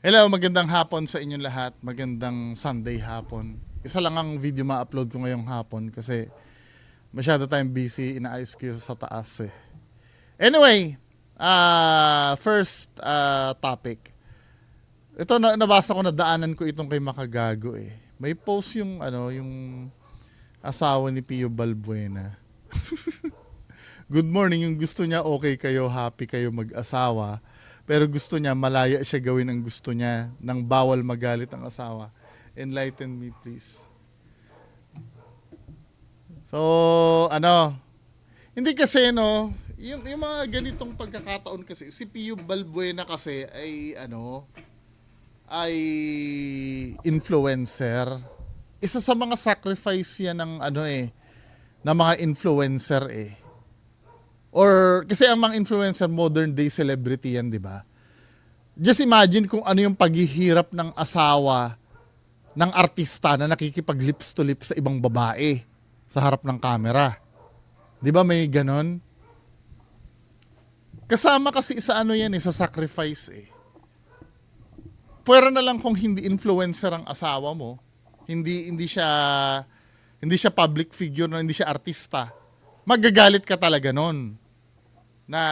Hello, magandang hapon sa inyong lahat. Magandang Sunday hapon. Isa lang ang video ma-upload ko ngayong hapon kasi masyado tayong busy. Inaayos ko sa taas eh. Anyway, ah first ah, topic. Ito na nabasa ko na daanan ko itong kay Makagago eh. May post yung ano, yung asawa ni Pio Balbuena. Good morning, yung gusto niya okay kayo, happy kayo mag-asawa. Pero gusto niya malaya siya gawin ang gusto niya nang bawal magalit ang asawa. Enlighten me please. So, ano, hindi kasi no, yung, yung mga ganitong pagkakataon kasi, si Pio Balbuena kasi ay ano, ay influencer. Isa sa mga sacrifice yan ng ano eh, ng mga influencer eh. Or, kasi ang mga influencer, modern day celebrity yan, di ba? Just imagine kung ano yung paghihirap ng asawa ng artista na nakikipag lips to lips sa ibang babae sa harap ng camera. Di ba may ganon? Kasama kasi sa ano yan eh, sa sacrifice eh. Pwera na lang kung hindi influencer ang asawa mo, hindi hindi siya hindi siya public figure, no, hindi siya artista. Magagalit ka talaga nun na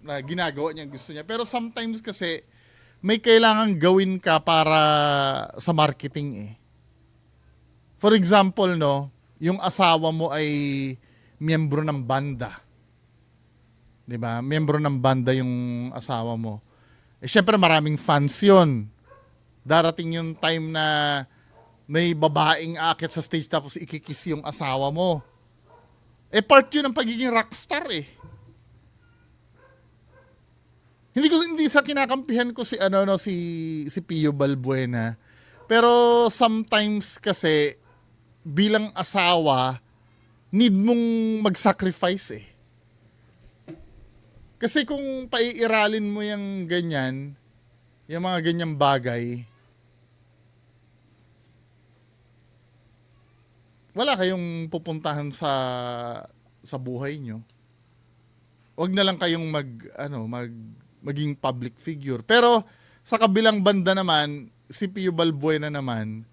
na ginagawa niya gusto niya. Pero sometimes kasi may kailangan gawin ka para sa marketing eh. For example, no, yung asawa mo ay miyembro ng banda. 'Di ba? Miyembro ng banda yung asawa mo. Eh syempre maraming fans 'yon. Darating yung time na may babaeng akit sa stage tapos ikikiss yung asawa mo. Eh part yun ng pagiging rockstar eh. Hindi ko hindi sa kinakampihan ko si ano no si si Pio Balbuena. Pero sometimes kasi bilang asawa need mong mag-sacrifice eh. Kasi kung paiiralin mo yung ganyan, yung mga ganyang bagay, wala kayong pupuntahan sa sa buhay nyo. Huwag na lang kayong mag ano, mag maging public figure. Pero sa kabilang banda naman, si Pio Balbuena naman,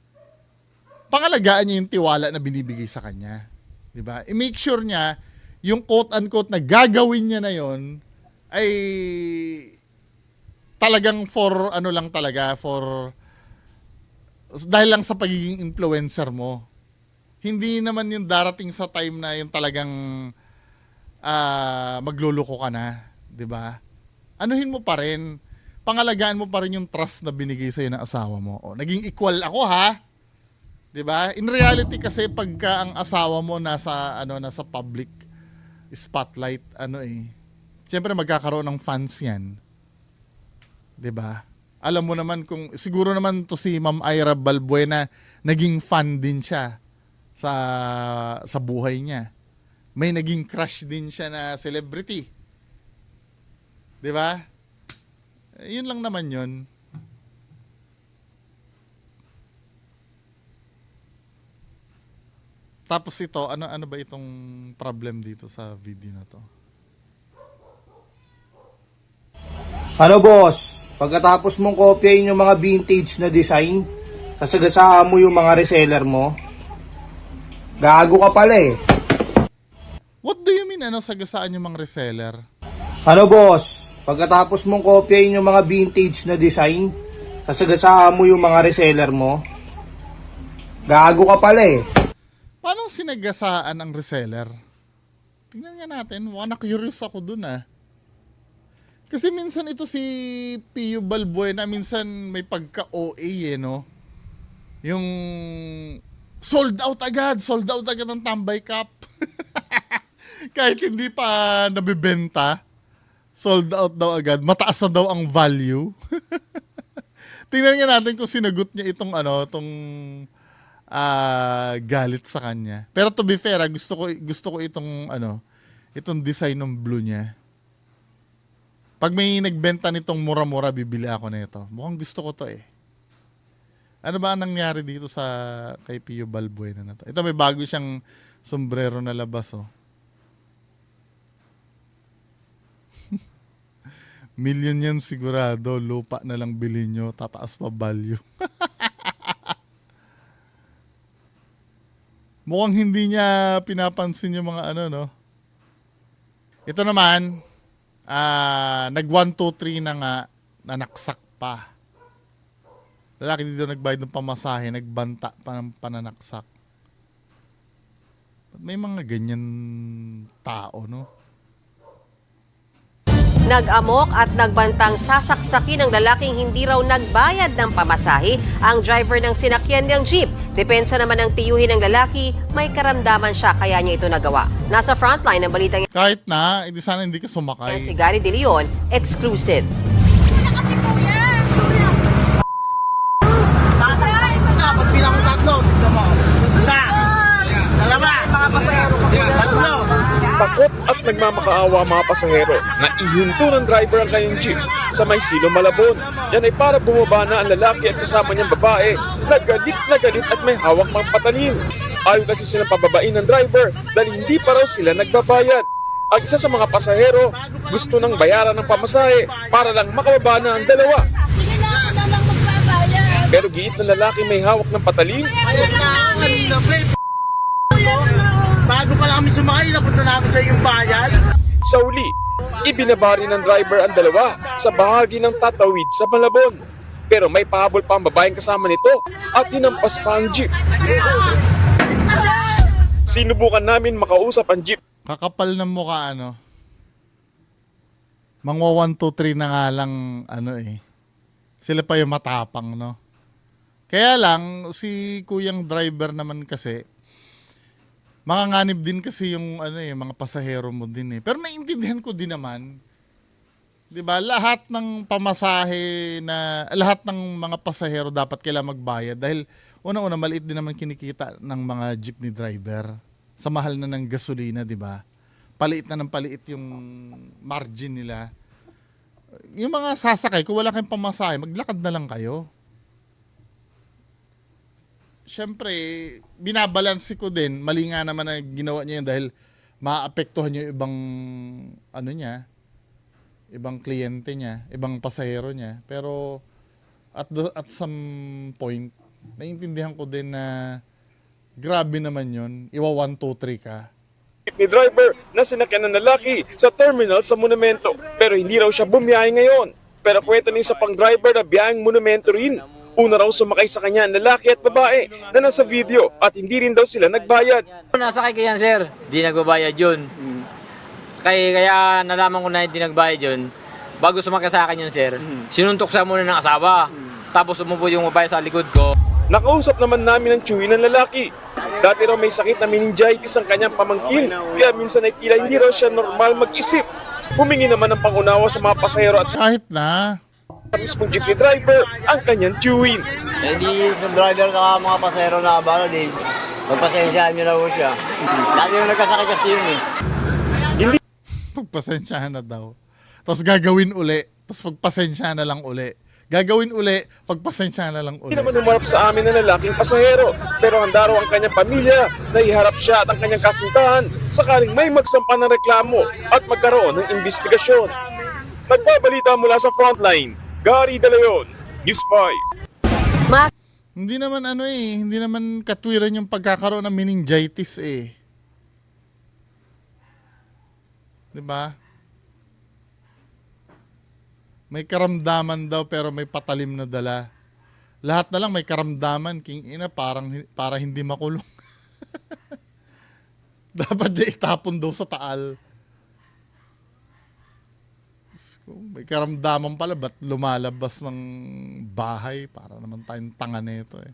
pangalagaan niya yung tiwala na binibigay sa kanya. 'Di ba? I-make sure niya yung quote-unquote na gagawin niya na yon ay talagang for ano lang talaga for dahil lang sa pagiging influencer mo hindi naman yung darating sa time na yung talagang ah, magluluko ka na, 'di ba? Anuhin mo pa rin. Pangalagaan mo pa rin yung trust na binigay sa'yo ng asawa mo. O, naging equal ako ha. 'Di ba? In reality kasi pagka ang asawa mo nasa ano nasa public spotlight ano eh. Siyempre magkakaroon ng fans 'yan. 'Di ba? Alam mo naman kung siguro naman to si Ma'am Ira Balbuena naging fan din siya sa sa buhay niya. May naging crush din siya na celebrity. 'Di ba? Eh, Yun lang naman 'yun. Tapos ito, ano ano ba itong problem dito sa video na to? Ano boss, pagkatapos mong kopyahin yung mga vintage na design, sasagasaan mo yung mga reseller mo, gago ka pala eh. What do you mean ano sagasaan yung mga reseller? Ano boss, pagkatapos mong kopyahin yung mga vintage na design, sasagasaan mo yung mga reseller mo, gago ka pala eh. Paano sinagasaan ang reseller? Tingnan nga natin. Mukhang na-curious ako dun ah. Kasi minsan ito si Pio Balbuena, minsan may pagka-OA eh, no? Yung sold out agad, sold out agad ang Tambay Cup. Kahit hindi pa nabibenta, sold out daw agad. Mataas na daw ang value. Tingnan nga natin kung sinagot niya itong ano, itong ah, galit sa kanya. Pero to be fair, ah, gusto ko gusto ko itong ano, itong design ng blue niya. Pag may nagbenta nitong mura-mura, bibili ako nito. Mukhang gusto ko to eh. Ano ba ang nangyari dito sa kay Pio Balbuena na to? Ito may bago siyang sombrero na labas oh. Million yan sigurado. Lupa na lang bilhin nyo. Tataas pa value. Mukhang hindi niya pinapansin yung mga ano, no? Ito naman, ah nag 1, 2, 3 na nga, nanaksak pa. Lalaki dito nagbayad ng pamasahe, nagbanta pa ng pananaksak. May mga ganyan tao, no? Nag-amok at nagbantang sasaksakin ng lalaking hindi raw nagbayad ng pamasahe ang driver ng sinakyan niyang jeep. Depensa naman ng tiyuhin ng lalaki, may karamdaman siya kaya niya ito nagawa. Nasa frontline ng balitang Kahit na, edi sana hindi ka sumakay. si Gary De Leon, exclusive. Pag bilang ko tatlo, dito mo. Isa, dalawa, mga pasahero tatlo. Takot at nagmamakaawa ang mga pasahero na ihinto ng driver ang kanyang jeep sa may silo Malabon. Yan ay para bumaba na ang lalaki at kasama niyang babae na galit na galit at may hawak pang patalim. Ayaw kasi silang pababain ng driver dahil hindi pa raw sila nagbabayad. Ang isa sa mga pasahero gusto nang bayaran ng pamasahe para lang makababa na ang dalawa. Pero giit ng lalaki may hawak ng patalim, Ayun na, kanina, pre. Kuya na. Bago pa lang kami sumakay, napunta namin sa iyong bayan. Sa uli, ibinabari ng driver ang dalawa sa bahagi ng tatawid sa Malabon. Pero may pahabol pa ang babaeng kasama nito at hinampas pa ang jeep. Sinubukan namin makausap ang jeep Kakapal ng mukha, ano? Mangwa 1, 2, 3 na nga lang, ano eh. Sila pa yung matapang, no? Kaya lang, si kuyang driver naman kasi, mga nganib din kasi yung ano eh, mga pasahero mo din eh. Pero naiintindihan ko din naman, 'di ba? Lahat ng pamasahe na lahat ng mga pasahero dapat kailangan magbayad dahil una-una maliit din naman kinikita ng mga jeepney driver sa mahal na ng gasolina, 'di ba? Paliit na ng paliit yung margin nila. Yung mga sasakay, kung wala kayong pamasahe, maglakad na lang kayo. Siyempre, binabalansi ko din. Mali nga naman na ginawa niya yun dahil maapektuhan yung ibang ano niya, ibang kliyente niya, ibang pasahero niya. Pero at the, at some point, naiintindihan ko din na grabe naman yun. Iwa 1, 2, 3 ka. ni driver na sinakyan ng lalaki sa terminal sa monumento. Pero hindi raw siya bumiyahe ngayon. Pero kwento ni isa pang driver na biyaheng monumento rin. Una raw sumakay sa kanya ang lalaki at babae na nasa video at hindi rin daw sila nagbayad. Nasakay ko yan, sir. Di nagbabayad yun. Kaya, kaya nalaman ko na hindi nagbayad yun. Bago sumakay sa akin yun, sir, sinuntok siya muna ng asawa. Tapos umupo yung babae sa likod ko. Nakausap naman namin ang tsuwi ng lalaki. Dati raw may sakit na meningitis ang kanyang pamangkin, kaya minsan ay tila hindi raw siya normal mag-isip. Humingi naman ng pangunawa sa mga pasahero at sa Kahit na, mismong jeepney driver ang kanyang tsuwin. Eh, Hindi sa driver ka mga pasero na abala din. Pagpasensyahan nyo na po siya. Dati yung nagkasakit kasi yun eh. pagpasensyahan na daw. Tapos gagawin uli. Tapos pagpasensyahan na lang uli. Gagawin uli, pagpasensyahan na lang uli. Hindi naman humarap sa amin ng lalaking pasahero, pero handa raw ang kanyang pamilya na iharap siya at ang kanyang kasintahan sakaling may magsampa ng reklamo at magkaroon ng investigasyon. Nagbabalita mula sa frontline, Gary De Leon, News 5. Ma- Hindi naman ano eh, hindi naman katwiran yung pagkakaroon ng meningitis eh. 'Di ba? May karamdaman daw pero may patalim na dala. Lahat na lang may karamdaman, king ina, parang para hindi makulong. Dapat niya itapon daw sa taal. Ko, May karamdaman pala, ba't lumalabas ng bahay? Para naman tayong tanga nito eh.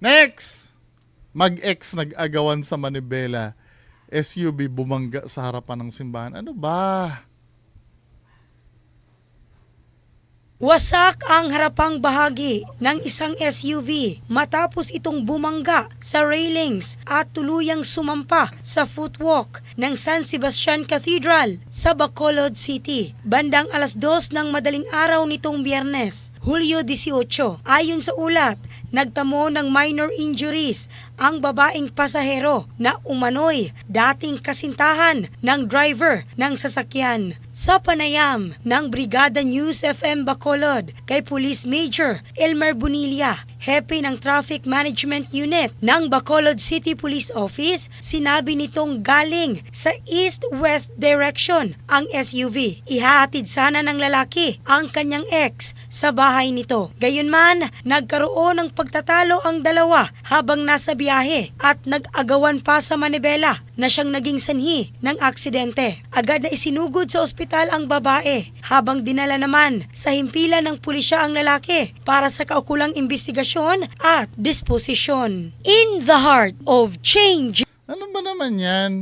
Next! Mag-ex nag-agawan sa Manibela. SUV bumangga sa harapan ng simbahan. Ano ba? Wasak ang harapang bahagi ng isang SUV matapos itong bumangga sa railings at tuluyang sumampa sa footwalk ng San Sebastian Cathedral sa Bacolod City. Bandang alas dos ng madaling araw nitong biyernes, Hulyo 18. Ayon sa ulat, nagtamo ng minor injuries ang babaeng pasahero na umano'y dating kasintahan ng driver ng sasakyan. Sa panayam ng Brigada News FM Bacolod kay Police Major Elmer Bonilla, hepe ng Traffic Management Unit ng Bacolod City Police Office, sinabi nitong galing sa east-west direction ang SUV. Ihahatid sana ng lalaki ang kanyang ex sa bahay nito. Gayunman, nagkaroon ng pagtatalo ang dalawa habang nasa biyahe at nag-agawan pa sa manibela na siyang naging sanhi ng aksidente. Agad na isinugod sa ospital ang babae habang dinala naman sa himpilan ng pulisya ang lalaki para sa kaukulang investigasyon at disposisyon. In the heart of change, Ano ba naman yan?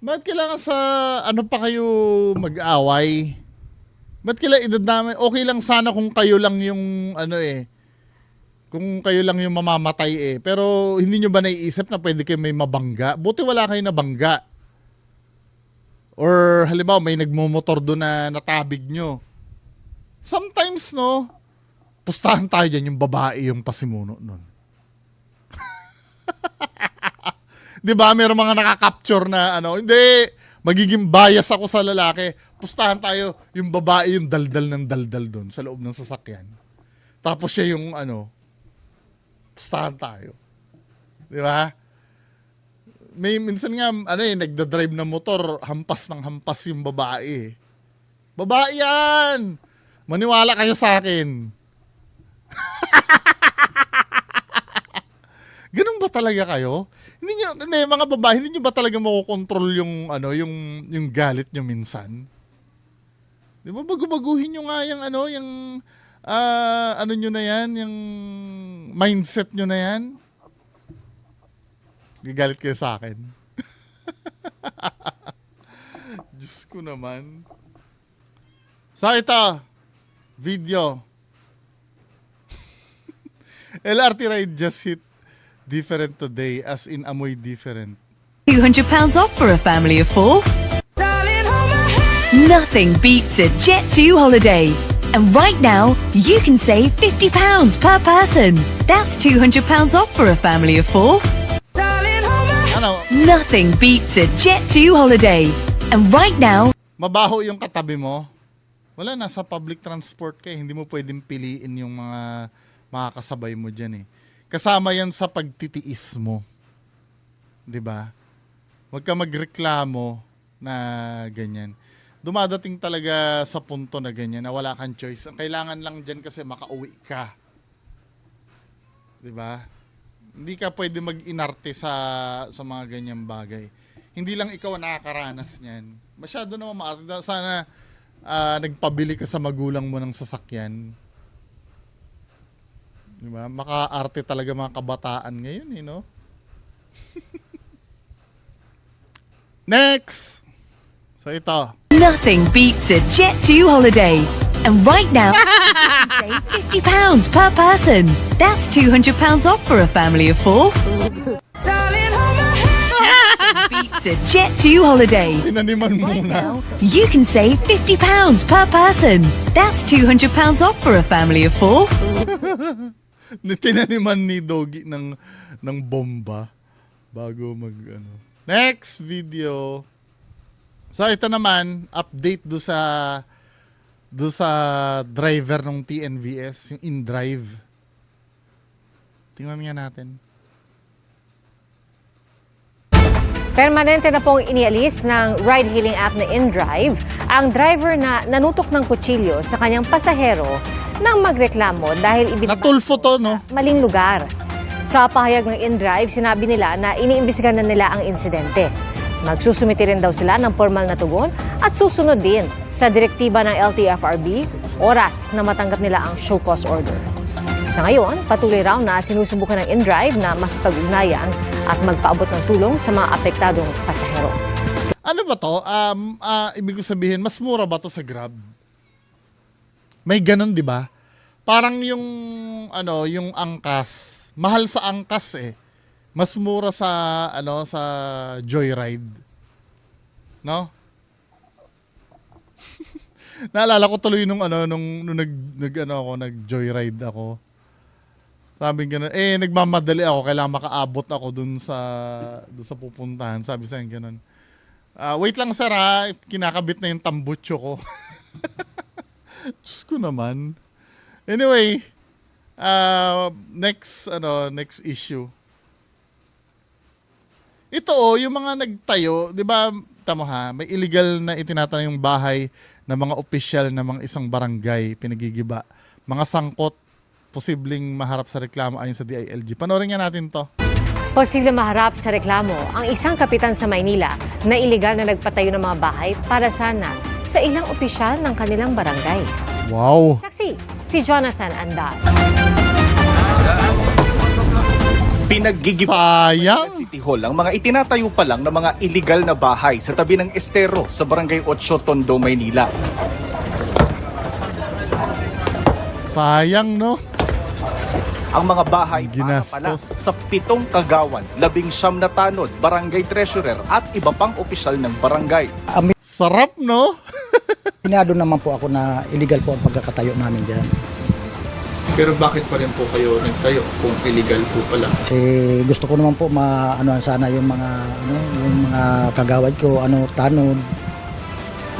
Ba't kailangan sa ano pa kayo mag-away? Ba't kailangan idadamay? Okay lang sana kung kayo lang yung ano eh. Kung kayo lang yung mamamatay eh. Pero hindi nyo ba naiisip na pwede kayo may mabangga? Buti wala kayo nabangga. Or halimbawa may nagmumotor doon na natabig nyo. Sometimes no, pustahan tayo dyan yung babae yung pasimuno nun. 'di ba? Meron mga nakaka-capture na ano, hindi magiging bias ako sa lalaki. Pustahan tayo yung babae yung daldal ng daldal doon sa loob ng sasakyan. Tapos siya yung ano, pustahan tayo. 'Di ba? May minsan nga ano eh nagda-drive ng motor, hampas ng hampas yung babae. Babae 'yan. Maniwala kayo sa akin. Ganun ba talaga kayo? Hindi niyo, hindi, mga babae, hindi niyo ba talaga makokontrol yung, ano, yung, yung galit niyo minsan? Di ba, bago-baguhin niyo nga yung, ano, yung, ah, ano niyo na yan, yung mindset niyo na yan. Gigalit kayo sa akin. Diyos ko naman. Sa ito, video. LRT ride just hit different today as in amoy different. £200 off for a family of four. Nothing beats a Jet2 holiday. And right now, you can save £50 per person. That's £200 off for a family of four. Ano, Nothing beats a Jet2 holiday. And right now, mabaho yung katabi mo. Wala na sa public transport ka, eh. hindi mo pwedeng piliin yung mga makakasabay mo diyan eh. Kasama yan sa pagtitiis mo. 'Di ba? Huwag ka magreklamo na ganyan. Dumadating talaga sa punto na ganyan na wala kang choice. Ang kailangan lang diyan kasi makauwi ka. 'Di ba? Hindi ka pwede mag-inarte sa sa mga ganyang bagay. Hindi lang ikaw ang nakakaranas niyan. Masyado naman maarte. Sana ah, nagpabili ka sa magulang mo ng sasakyan. Di ba? Makaarte talaga mga kabataan ngayon, eh, no? Next! So ito. Nothing beats a Jet2 holiday. And right now, you can save £50 per person. That's £200 off for a family of four. beats a Jet2 holiday. Right now, you can save £50 per person. That's £200 off for a family of four. Tinaniman ni Doggy ng, ng bomba bago mag ano. Next video. So ito naman, update do sa do sa driver ng TNVS, yung in-drive. Tingnan nga natin. Permanente na pong inialis ng ride-hailing app na InDrive ang driver na nanutok ng kutsilyo sa kanyang pasahero nang magreklamo dahil ibinaba Natulfo to, no? maling lugar. Sa pahayag ng InDrive, sinabi nila na iniimbestigahan na nila ang insidente. Magsusumiti rin daw sila ng formal na tugon at susunod din sa direktiba ng LTFRB oras na matanggap nila ang show cause order. Sa ngayon, patuloy raw na sinusubukan ng InDrive na makipag-ugnayan at magpaabot ng tulong sa mga apektadong pasahero. Ano ba to? Um, ah, ibig ko sabihin, mas mura ba to sa Grab? May ganun, di ba? Parang yung, ano, yung angkas. Mahal sa angkas eh. Mas mura sa, ano, sa Joyride. No? Naalala ko tuloy nung ano nung, nung nag, nag ano ako, nag joyride ako. Sabi gano'n, eh nagmamadali ako, kailangan makaabot ako dun sa dun sa pupuntahan. Sabi sa akin gano'n. "Ah, wait lang sir ha, kinakabit na yung tambutso ko. Diyos ko naman. Anyway, uh, next ano, next issue. Ito oh, yung mga nagtayo, 'di ba? Tama ha, may illegal na itinatayo yung bahay ng mga opisyal ng mga isang barangay pinagigiba. Mga sangkot posibleng maharap sa reklamo ayon sa DILG. Panoorin nga natin 'to. Posible maharap sa reklamo ang isang kapitan sa Maynila na iligal na nagpatayo ng mga bahay para sana sa ilang opisyal ng kanilang barangay. Wow. Saksi, si Jonathan Andal. Pinaggigiba Sayang. City Hall ang mga itinatayo pa lang ng mga illegal na bahay sa tabi ng estero sa Barangay 8 Tondo, Maynila. Sayang no. Ang mga bahay para Ginastos. pala sa pitong kagawan, labing siyam na tanod, barangay treasurer at iba pang opisyal ng barangay. Sarap no. Pinado naman po ako na illegal po ang pagkakatayo namin dyan. Pero bakit pa rin po kayo nagtayo kung illegal po pala? Eh, gusto ko naman po maanoan sana yung mga ano, yung mga kagawad ko, ano, tanod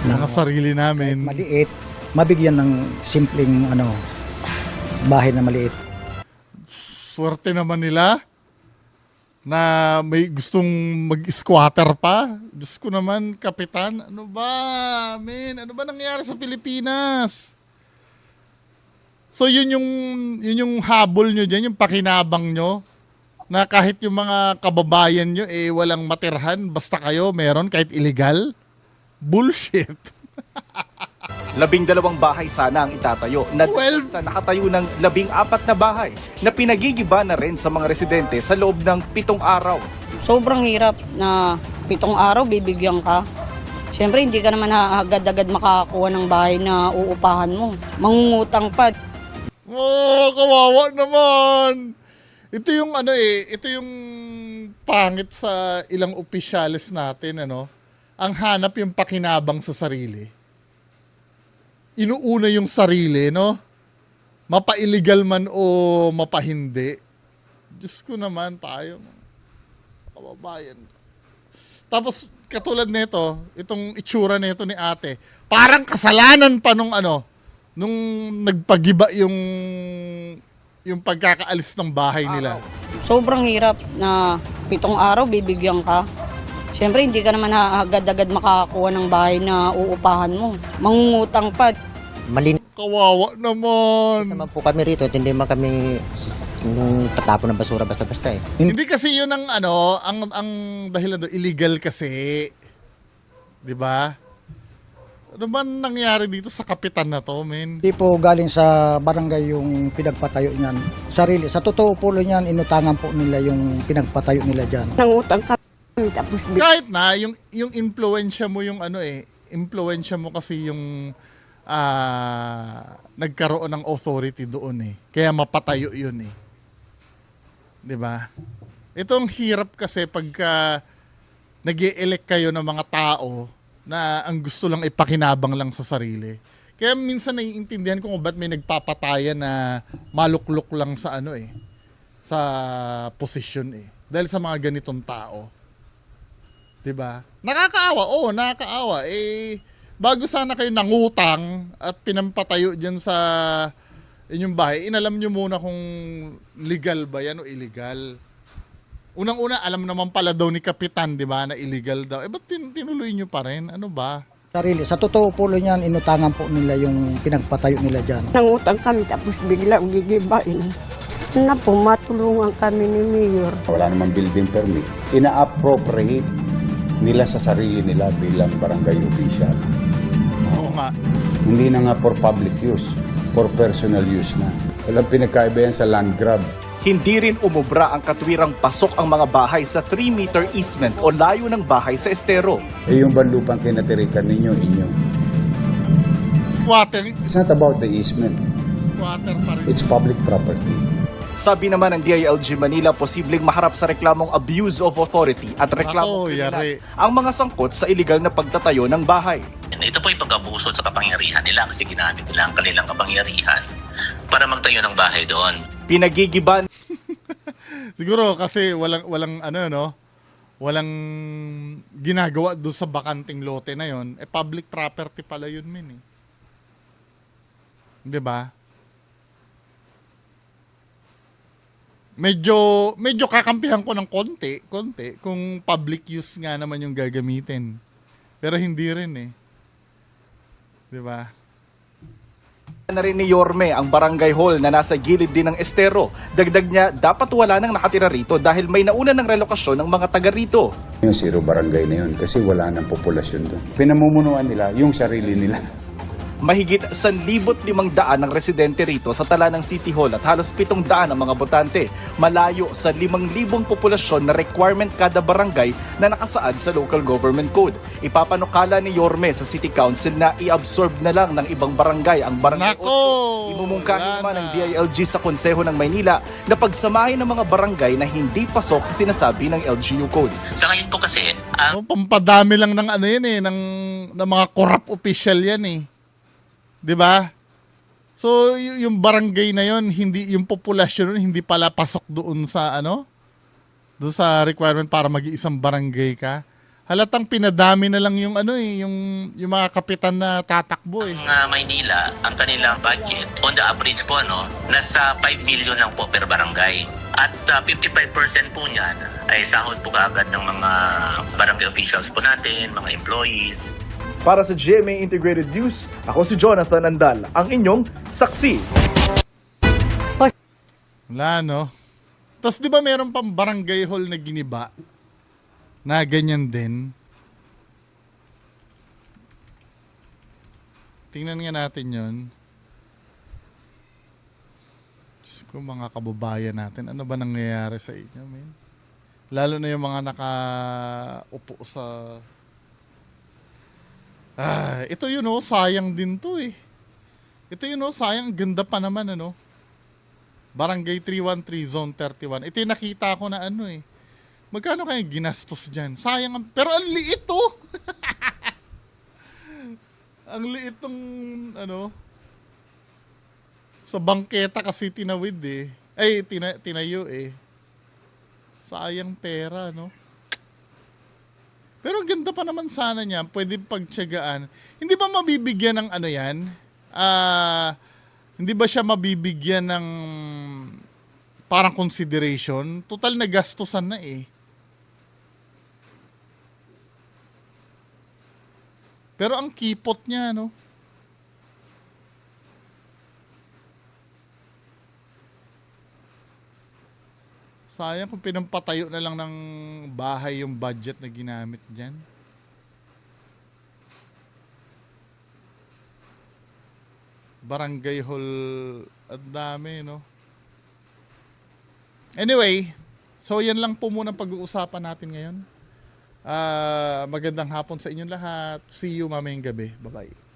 na Mga sarili namin. maliit, mabigyan ng simpleng ano bahay na maliit. Swerte naman nila na may gustong mag-squatter pa. Diyos ko naman, kapitan. Ano ba, men? Ano ba nangyari sa Pilipinas? So yun yung yun yung habol nyo dyan, yung pakinabang nyo na kahit yung mga kababayan nyo eh walang matirhan basta kayo meron kahit illegal. Bullshit. Labing dalawang bahay sana ang itatayo na dahil sa nakatayo ng labing apat na bahay na pinagigiba na rin sa mga residente sa loob ng pitong araw. Sobrang hirap na pitong araw bibigyan ka. Siyempre, hindi ka naman agad-agad makakakuha ng bahay na uupahan mo. Mangungutang pa. Oh, kawawa naman. Ito yung ano eh, ito yung pangit sa ilang opisyalis natin, ano. Ang hanap yung pakinabang sa sarili. Inuuna yung sarili, no? Mapa-illegal man o mapahindi. Diyos ko naman tayo. Kababayan. Tapos, katulad nito, itong itsura nito ni ate, parang kasalanan pa nung ano, nung nagpagiba yung yung pagkakaalis ng bahay nila. Sobrang hirap na pitong araw bibigyan ka. Siyempre, hindi ka naman agad-agad makakakuha ng bahay na uupahan mo. Mangungutang pa. Malinis Kawawa naman. naman po kami rito at hindi man kami yung tatapon ng basura basta-basta eh. Hindi kasi yun ang ano, ang ang dahilan doon illegal kasi. 'Di ba? Ano ba nangyari dito sa kapitan na to, men? Hindi po galing sa barangay yung pinagpatayo niyan. Sarili, sa totoo po niyan, inutangan po nila yung pinagpatayo nila dyan. Nangutang ka. Tapos Kahit na yung yung impluwensya mo yung ano eh, impluwensya mo kasi yung ah nagkaroon ng authority doon eh. Kaya mapatayo yun eh. 'Di ba? Itong hirap kasi pagka nag elect kayo ng mga tao na ang gusto lang ipakinabang lang sa sarili. Kaya minsan naiintindihan ko kung ba't may nagpapatayan na maluklok lang sa ano eh, sa posisyon eh. Dahil sa mga ganitong tao. 'Di ba? Nakakaawa. Oo, nakakaawa. Eh bago sana kayo nangutang at pinampatayo diyan sa inyong bahay, inalam nyo muna kung legal ba yan o illegal. Unang-una, alam naman pala daw ni Kapitan, di ba, na illegal daw. Eh, ba't tin- tinuloy nyo pa rin? Ano ba? Sarili, sa totoo po niyan, inutangan po nila yung pinagpatayo nila dyan. Nangutang kami tapos bigla gigibain. Sana po matulungan kami ni Mayor. Wala namang building permit. Ina-appropriate nila sa sarili nila bilang barangay official. Oo nga. Hindi na nga for public use, for personal use na. Walang pinagkaiba yan sa land grab. Hindi rin umubra ang katwirang pasok ang mga bahay sa 3-meter easement o layo ng bahay sa estero. Eh yung banlupang kinatirikan ninyo, inyo. Squatter. It's not about the easement. Squatter pa rin. It's public property. Sabi naman ng DILG Manila, posibleng maharap sa reklamong abuse of authority at yari. ang mga sangkot sa illegal na pagtatayo ng bahay. Ito po yung pag-abuso sa kapangyarihan nila kasi ginamit nila ang kanilang kapangyarihan para magtayo ng bahay doon. Pinagigiban Siguro kasi walang walang ano no, walang ginagawa doon sa bakanting lote na yon. Eh public property pala yun min eh. 'Di ba? Medyo medyo kakampihan ko ng konti, konti kung public use nga naman yung gagamitin. Pero hindi rin eh. 'Di ba? Na rin ni Yorme ang barangay hall na nasa gilid din ng estero. Dagdag niya, dapat wala nang nakatira rito dahil may nauna ng relokasyon ng mga taga rito. Yung zero barangay na yun kasi wala nang populasyon doon. Pinamumunuan nila yung sarili nila. Mahigit 1,500 ng residente rito sa tala ng City Hall at halos 700 ang mga botante. Malayo sa 5,000 populasyon na requirement kada barangay na nakasaad sa local government code. Ipapanukala ni Yorme sa City Council na i-absorb na lang ng ibang barangay ang barangay 8. Imumungkahi naman ng DILG sa Konseho ng Maynila na pagsamahin ng mga barangay na hindi pasok sa sinasabi ng LGU code. Sa ngayon po kasi, ang Oh, pampadami lang ng ano yan eh, ng, ng mga corrupt official yan eh. 'Di ba? So, yung barangay na yon hindi yung populasyon nun hindi pala pasok doon sa ano? Doon sa requirement para mag-iisang barangay ka. Halatang pinadami na lang yung ano eh, yung yung mga kapitan na tatakbo eh. uh, Maynila, ang kanilang budget, on the average po, ano, nasa 5 million lang po per barangay. At uh, 55% po niyan ay sahod po kaagad ng mga barangay officials po natin, mga employees, Para sa GMA Integrated News, ako si Jonathan Andal, ang inyong saksi. Wala no. Tapos di ba meron pang barangay hall na giniba? Na ganyan din. Tingnan nga natin yon. Diyos ko, mga kababayan natin, ano ba nangyayari sa inyo, men? Lalo na yung mga nakaupo sa... Ah, ito yun oh, sayang din to eh. Ito yun oh, sayang, ganda pa naman ano. Barangay 313 Zone 31. Ito yung nakita ko na ano eh. Magkano kaya ginastos dyan? Sayang. ang- Pero ang liit oh. ang liit tong ano. Sa bangketa kasi tinawid eh. Ay, tina, tinayo eh. Sayang pera, no? Pero ang ganda pa naman sana niya. Pwede pagtyagaan. Hindi ba mabibigyan ng ano yan? Ah... hindi ba siya mabibigyan ng parang consideration? Total na gastusan na eh. Pero ang kipot niya, no? Sayang kung pinampatayo na lang ng bahay yung budget na ginamit dyan. barangay hall at dami, no? Anyway, so yan lang po muna pag-uusapan natin ngayon. Ah, magandang hapon sa inyong lahat. See you mamayang gabi. Bye-bye.